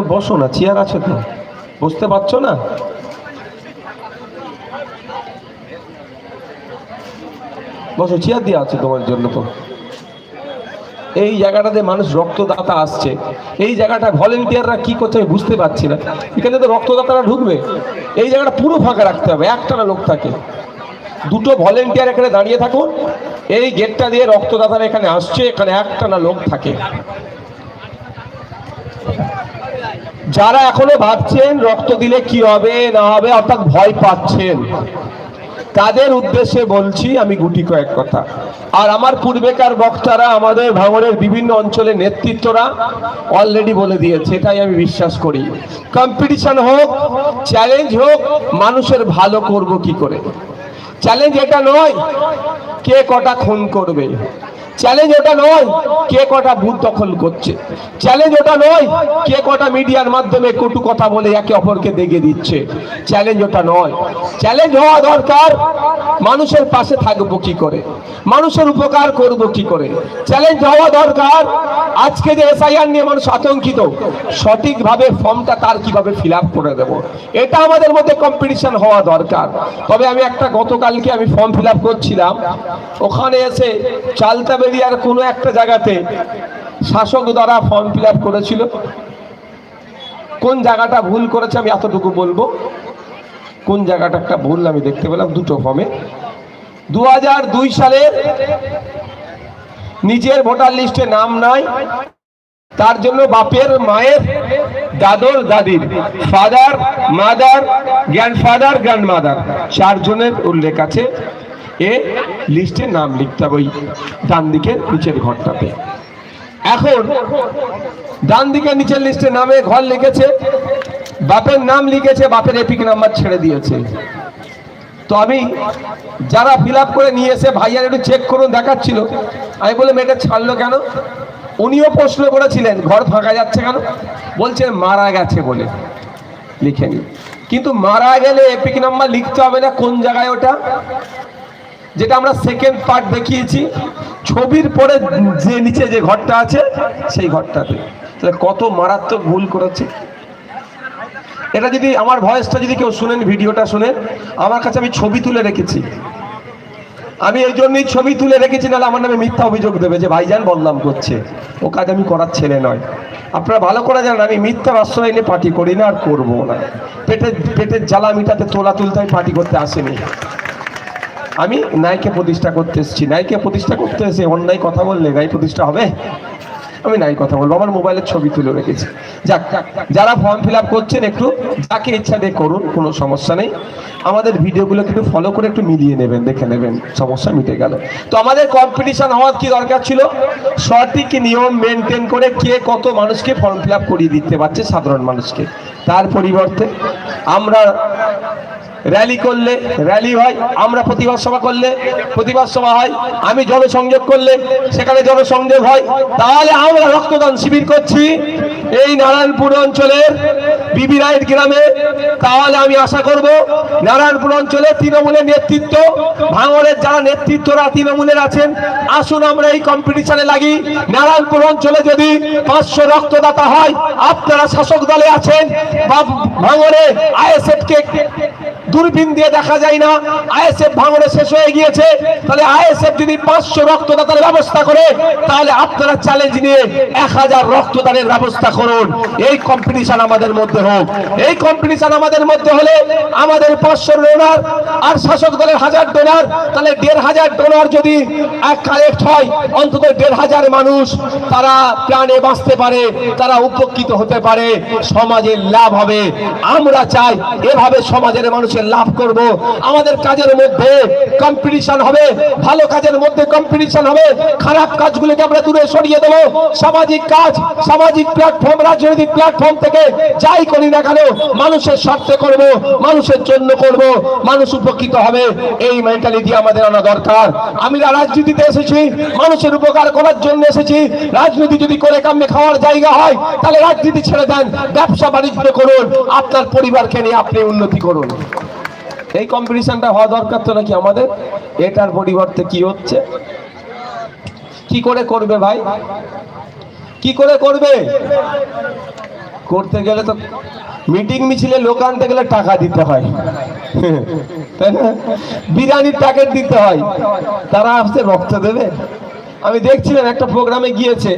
বসো না, চেয়ার আছে তো। বুঝতে পারছ না? বসো, চেয়ার দিয়ে আছে তোমার জন্য তো। এই জায়গাটাতে মানুষ রক্তদাতা আসছে। এই জায়গাটা ভলেন্টিয়াররা কি করছে আমি বুঝতে পারছি না। এখানে তো রক্তদাতারা ঢুকবে। এই জায়গাটা পুরো ফাঁকা রাখতে হবে, একটানা লোক থাকে। দুটো ভলেন্টিয়ার এখানে দাঁড়িয়ে থাকুন। এই গেটটা দিয়ে রক্তদাতারা এখানে আসছে, এখানে একটানা লোক থাকে। যারা এখনও ভাবছেন রক্ত দিলে কি হবে, না হবে, অর্থাৎ ভয় পাচ্ছেন, তাদের উদ্দেশ্যে বলছি, আমি গুটি কয়েক কথা। আর আমার পূর্বেকার বক্তারা, আমাদের ভাঙনের বিভিন্ন অঞ্চলের নেতৃত্বরা অলরেডি বলে দিয়েছে, এটাই আমি বিশ্বাস করি। কম্পিটিশন হোক চ্যালেঞ্জ হোক, মানুষের ভালো করব কি করে? চ্যালেঞ্জ এটা নয়, কে কটা খুন করবে? চ্যালেঞ্জ ওটা নয় কে কটা বুথ দখল করছে। চ্যালেঞ্জ ওটা নয় কে কটা মিডিয়ার মাধ্যমে কটু কথা বলে একে অপরকে দেখে দিচ্ছে। চ্যালেঞ্জ ওটা নয়। চ্যালেঞ্জ হওয়া দরকার, মানুষের পাশে থাকব কি করে? মানুষের উপকার করব কি করে? চ্যালেঞ্জ হওয়া দরকার, আজকে যে এসআইআর নিয়ে মানুষ আতঙ্কিত, সঠিকভাবে ফর্মটা তার কীভাবে ফিল করে দেব? এটা আমাদের মধ্যে কম্পিটিশন হওয়া দরকার। তবে আমি একটা গতকালকে আমি ফর্ম ফিল করছিলাম, ওখানে এসে চালতা বেরিয়ার কোনো একটা জায়গাতে শাসক দ্বারা ফর্ম ফিল করেছিল। কোন জায়গাটা ভুল করেছে আমি এতটুকু বলব। কোন জায়গাটা একটা ভুল আমি দেখতে পেলাম দুটো ফর্মে দু সালের নিজের ভোটার লিস্টে নাম নাই, তার জন্য বাপের মায়ের দাদর দাদির ফাদার মাদার গ্র্যান্ডফাদার গ্র্যান্ডমাদার চারজনের উল্লেখ আছে। এ লিস্টে নাম লিখতে হবে ওই ডান দিকের নিচের ঘরটাতে। এখন ডান দিকের নিচের লিস্টে নামে ঘর লিখেছে, বাপের নাম লিখেছে, বাপের এপিক নাম্বার ছেড়ে দিয়েছে। তো আমি যারা ফিল করে নিয়ে এসে ভাইয়ার একটু চেক করুন, দেখাচ্ছিল। আমি বললাম, এটা ছাড়লো কেন? উনিও প্রশ্ন করেছিলেন, ঘর ফাঁকা যাচ্ছে কেন? বলছেন মারা গেছে বলে। লিখে নি। কিন্তু মারা গেলে এপিক নাম্বার লিখতে হবে না, কোন জায়গায় ওটা? যেটা আমরা সেকেন্ড পার্ট দেখিয়েছি। ছবির পরে যে নিচে যে ঘরটা আছে, সেই ঘরটাতে। তাহলে কত মারাত্মক ভুল করেছে। এটা যদি আমার ভয়েসটা যদি কেউ শুনেন, ভিডিওটা শুনেন, আমার কাছে আমি ছবি তুলে রেখেছি। আমি এই জন্যই ছবি তুলে রেখেছি, নাহলে আমার নামে মিথ্যা অভিযোগ দেবে যে ভাইজান বদনাম করছে। ও কাজ আমি করার ছেলে নয়। আপনারা ভালো করে জানেন, আমি মিথ্যার আশ্রয় নিয়ে পার্টি করি না আর করব না। পেটের পেটের জ্বালা মিটাতে তোলা তুলতে আমি পার্টি করতে আসিনি। আমি নাইকে প্রতিষ্ঠা করতে এসেছি। নাইকে প্রতিষ্ঠা করতে এসে অন্যায় কথা বললে নাই প্রতিষ্ঠা হবে? আমি নাই কথা বলব, আমার মোবাইলের ছবি তুলে রেখেছি। যাক, যারা ফর্ম ফিল করছেন একটু, যাকে ইচ্ছা দিয়ে করুন, কোনো সমস্যা নেই। আমাদের ভিডিওগুলো একটু ফলো করে একটু মিলিয়ে নেবেন, দেখে নেবেন, সমস্যা মিটে গেল। তো আমাদের কম্পিটিশন হওয়ার কি দরকার ছিল? সঠিক নিয়ম মেনটেন করে কে কত মানুষকে ফর্ম ফিল করিয়ে দিতে পারছে সাধারণ মানুষকে? তার পরিবর্তে আমরা র্যালি করলে র্যালি হয়, আমরা প্রতিবাদ সভা করলে প্রতিবাদ সভা হয়, আমি জনসংযোগ করলে সেখানে জনসংযোগ হয়। তাহলে আমরা রক্তদান শিবির করছি এই নারায়ণপুর অঞ্চলের বিবি রাইট গ্রামে। তাহলে আমি আশা করব নারায়ণপুর অঞ্চলে তৃণমূলের নেতৃত্ব ভাঙরের যারা নেতৃত্বরা তৃণমূলের আছেন, আসুন আমরা এই কম্পিটিশনে লাগি। নারায়ণপুর অঞ্চলে যদি পাঁচশো রক্তদাতা হয়, আপনারা শাসক দলে আছেন, বা ভাঙরে আইএসএফ কে দূরবীন দিয়ে দেখা যায় না। আইএসএফ ভাঙনে শেষ হয়ে গিয়েছে। তাহলে আইএসএফ যদি পাঁচশো রক্তদাতার ব্যবস্থা করে, তাহলে আপনারা চ্যালেঞ্জ নিয়ে এক হাজার রক্তদানের ব্যবস্থা করুন। এই কম্পিটিশন আমাদের মধ্যে হোক। এই কম্পিটিশন আমাদের মধ্যে হলে আমাদের পাঁচশো ডোনার আর শাসক দলের হাজার ডোনার তাহলে দেড় হাজার ডোনার যদি কালেক্ট হয়, অন্তত দেড় হাজার মানুষ তারা প্রাণে বাঁচতে পারে, তারা উপকৃত হতে পারে সমাজের লাভ হবে। আমরা চাই এভাবে সমাজের মানুষের লাভ করব। আমাদের কাজের মধ্যে কম্পিটিশন হবে, ভালো কাজের মধ্যে কম্পিটিশন হবে। খারাপ কাজগুলোকে আমরা দূরে সরিয়ে দেবো। সামাজিক কাজ, সামাজিক প্ল্যাটফর্ম রাজনৈতিক প্ল্যাটফর্ম থেকে যাই করি না কেন, মানুষের স্বার্থে করব, মানুষের জন্য করব, মানুষ উপকৃত হবে। এই মেন্টালিটি আমাদের আনা দরকার। আমি রাজনীতিতে এসেছি, মানুষের উপকার করার জন্য এসেছি। রাজনীতি যদি করে কামে খাওয়ার জায়গা হয়, তাহলে রাজনীতি ছেড়ে দেন। ব্যবসা বাণিজ্য করুন, আপনার পরিবারকে নিয়ে আপনি উন্নতি করুন। এই কম্পিটিশনটা হওয়া দরকার তো নাকি আমাদের? এটার পরিবর্তে কি হচ্ছে? কি করে করবে ভাই? কি করে করবে? করতে গেলে তো মিটিং মিছিলে লোক আনতে গেলে টাকা দিতে হয়। তাই না? বিরিয়ানির প্যাকেট দিতে হয়। তারা আসতে রক্ত দেবে। আমি দেখছিলাম একটা প্রোগ্রামে গিয়েছে।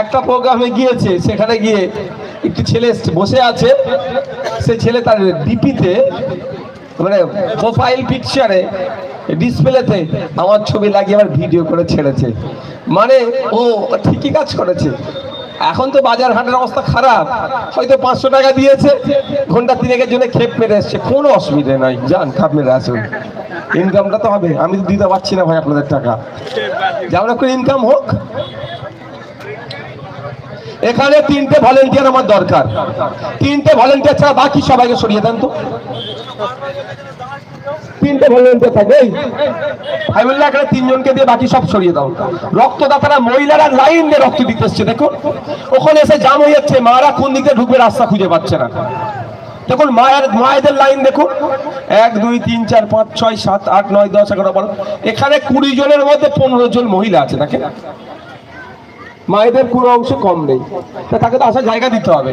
একটা প্রোগ্রামে গিয়েছে, সেখানে গিয়ে একটি ছেলে বসে আছে। সে ছেলে তার ডিপিতে মানে প্রোফাইল পিকচারে ডিসপ্লেতে আমার ছবি লাগিয়ে আবার ভিডিও করে ছেড়েছে। মানে ও ঠিকই কাজ করেছে। এখন তো বাজার হাটের অবস্থা খারাপ। হয়তো পাঁচশো টাকা দিয়েছে, ঘণ্টা তিনেকের জন্য খেপ মেরে এসছে। কোনো অসুবিধে নাই, যান, খাপ মেরে আসুন। ইনকামটা তো হবে। আমি তো দিতে পারছি না ভাই আপনাদের টাকা। যেমন করে ইনকাম হোক। এখানে তিনটে ভলেন্টিয়ার আমার দরকার। তিনটে ভলেন্টিয়ার ছাড়া বাকি সবাইকে সরিয়ে দেন তো। তিনটে ভলেন্টিয়ার আমি বললাম এখানে তিনজনকে দিয়ে বাকি সব সরিয়ে দাও। রক্তদাতারা, মহিলারা লাইন দিয়ে রক্ত দিতে এসছে, দেখো। ওখানে এসে জাম হয়ে যাচ্ছে, মারা কোন দিকে ঢুকবে রাস্তা খুঁজে পাচ্ছে না। দেখুন, মায়ের মায়েদের লাইন, দেখুন। এক, দুই, তিন, চার, পাঁচ, ছয়, সাত, আট, নয়, দশ, এগারো, বারো। এখানে কুড়ি জনের মধ্যে পনেরো জন মহিলা আছে, দেখেন। মায়েদের কোনো অংশ কম নেই। তা তাকে তো আসার জায়গা দিতে হবে।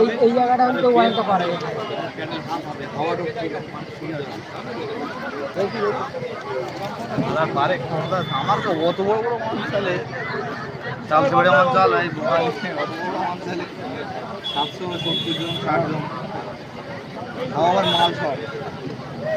এই- জায়গাটা পারে আমার তো অত বড় বড় মানুষ তাহলে চাল ছড়ে আমার এই দোকান অত বড় মানুষ সাতশো সত্তর জন ষাট জন আবার মাল সব।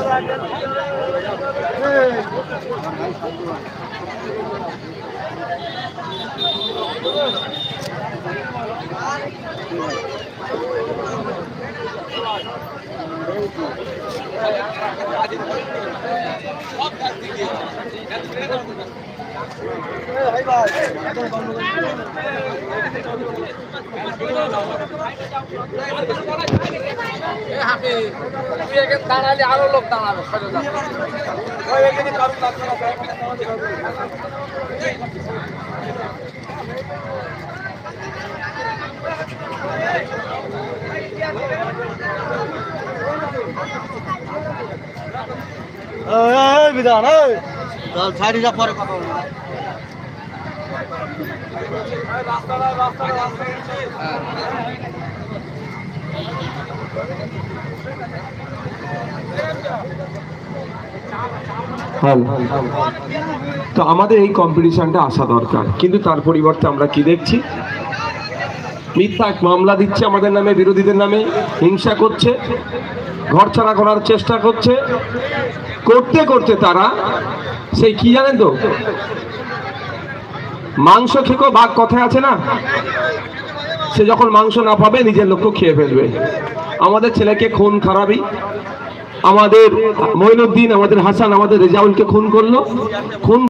ভাই দাঁড়ালে আরও লোক দাঁড়াবে বিধান ছাড়ি যা পরে কথা তো আমাদের এই কম্পিটিশনটা আসা দরকার। কিন্তু তার পরিবর্তে আমরা কি দেখছি? মিথ্যা মামলা দিচ্ছে আমাদের নামে, বিরোধীদের নামে, হিংসা করছে, ঘর ছাড়া করার চেষ্টা করছে। করতে করতে তারা, সেই কি জানেন তো? মাংস খেকো বাঘ কথায় আছে না? সে যখন মাংস না পাবে, নিজের লোককে খেয়ে ফেলবে। আমাদের ছেলেকে খুন খারাপই। আমাদের মইনুদ্দিন আমাদের হাসান, আমাদের রেজাউলকে খুন করল। খুন